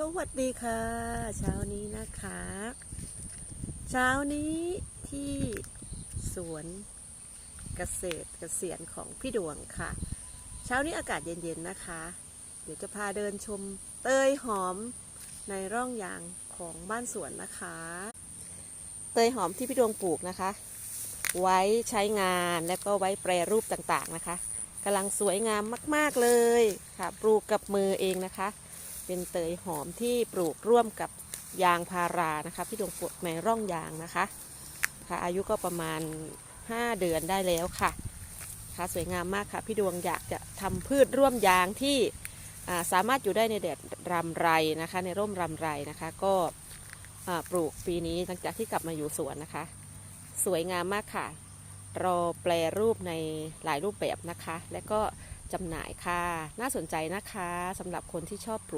สวัสดีค่ะ เช้านี้นะคะ เช้านี้ที่สวนเกษตรเกษียณของพี่ดวงค่ะ เช้านี้อากาศเย็นๆนะคะ เดี๋ยวจะพาเดินชมเตยหอมในร่องยางของบ้านสวนนะคะ เตยหอมที่พี่ดวงปลูกนะคะ ไว้ใช้งานและก็ไว้แปรรูปต่างๆนะคะกำลังสวยงามมาก ๆเลยค่ะ ปลูกกับมือเองนะคะ เป็นเตยหอมที่ปลูกร่วมกับยางพารานะคะพี่ดวงปลูกในร่องยางนะคะค่ะอายุก็ประมาณ 5 เดือนได้แล้วค่ะค่ะสวยงามมากค่ะ พี่ดวงอยากจะทำพืชร่วมยางที่าสามารถอยู่ได้ในแดดรำไรนะคะในร่มรำไรนะคะก็ปลูกปีนี้หลังจากที่กลับมาอยู่สวนนะคะ สวยงามมากค่ะ รอแปลรูปในหลายรูปแบบนะคะ และก็จำหน่ายค่ะ น่าสนใจนะคะสำหรับคนที่ชอบปลูก